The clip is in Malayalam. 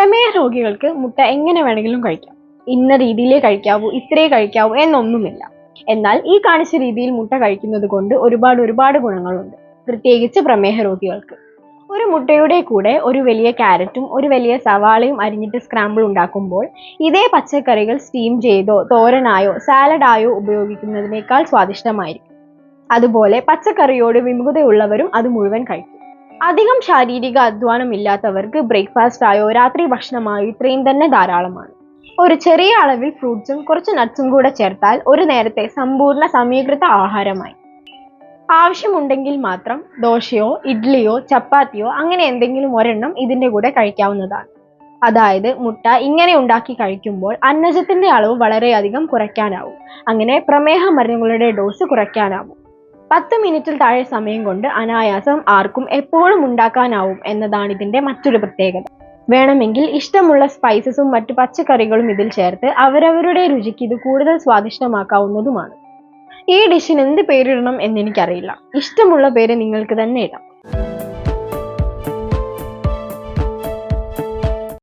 പ്രമേഹ രോഗികൾക്ക് മുട്ട എങ്ങനെ വേണമെങ്കിലും കഴിക്കാം. ഇന്ന രീതിയിലേ കഴിക്കാവൂ ഇത്രേ കഴിക്കാവൂ എന്നൊന്നുമില്ല. എന്നാൽ ഈ കാണിച്ച രീതിയിൽ മുട്ട കഴിക്കുന്നത് കൊണ്ട് ഒരുപാട് ഒരുപാട് ഗുണങ്ങളുണ്ട്. പ്രത്യേകിച്ച് പ്രമേഹ രോഗികൾക്ക്. ഒരു മുട്ടയുടെ കൂടെ ഒരു വലിയ ക്യാരറ്റും ഒരു വലിയ സവാളയും അരിഞ്ഞിട്ട് സ്ക്രാമ്പിൾ ഉണ്ടാക്കുമ്പോൾ ഇതേ പച്ചക്കറികൾ സ്റ്റീം ചെയ്തോ തോരനായോ സാലഡായോ ഉപയോഗിക്കുന്നതിനേക്കാൾ സ്വാദിഷ്ടമായിരിക്കും. അതുപോലെ പച്ചക്കറിയോട് വിമുഖതയുള്ളവരും അത് മുഴുവൻ കഴിക്കും. അധികം ശാരീരിക അധ്വാനം ഇല്ലാത്തവർക്ക് ബ്രേക്ക്ഫാസ്റ്റ് ആയോ രാത്രി ഭക്ഷണമായോ ഇത്രയും തന്നെ ധാരാളമാണ്. ഒരു ചെറിയ അളവിൽ ഫ്രൂട്ട്സും കുറച്ച് നട്ട്സും കൂടെ ചേർത്താൽ ഒരു നേരത്തെ സമ്പൂർണ സമീകൃത ആഹാരമായി. ആവശ്യമുണ്ടെങ്കിൽ മാത്രം ദോശയോ ഇഡ്ഡലിയോ ചപ്പാത്തിയോ അങ്ങനെ എന്തെങ്കിലും ഒരെണ്ണം ഇതിന്റെ കൂടെ കഴിക്കാവുന്നതാണ്. അതായത് മുട്ട ഇങ്ങനെ ഉണ്ടാക്കി കഴിക്കുമ്പോൾ അന്നജത്തിന്റെ അളവ് വളരെയധികം കുറയ്ക്കാനാവും. അങ്ങനെ പ്രമേഹ മരുന്നുകളുടെ ഡോസ് കുറയ്ക്കാനാവും. പത്ത് മിനിറ്റിൽ താഴെ സമയം കൊണ്ട് അനായാസം ആർക്കും എപ്പോഴും ഉണ്ടാക്കാനാവും എന്നതാണ് ഇതിന്റെ മറ്റൊരു പ്രത്യേകത. വേണമെങ്കിൽ ഇഷ്ടമുള്ള സ്പൈസസും മറ്റു പച്ചക്കറികളും ഇതിൽ ചേർത്ത് അവരവരുടെ രുചിക്ക് ഇത് കൂടുതൽ സ്വാദിഷ്ടമാക്കാവുന്നതുമാണ്. ഈ ഡിഷിന് എന്ത് പേരിടണം എന്നെനിക്കറിയില്ല ഇഷ്ടമുള്ള പേര് നിങ്ങൾക്ക് തന്നെ ഇടാം.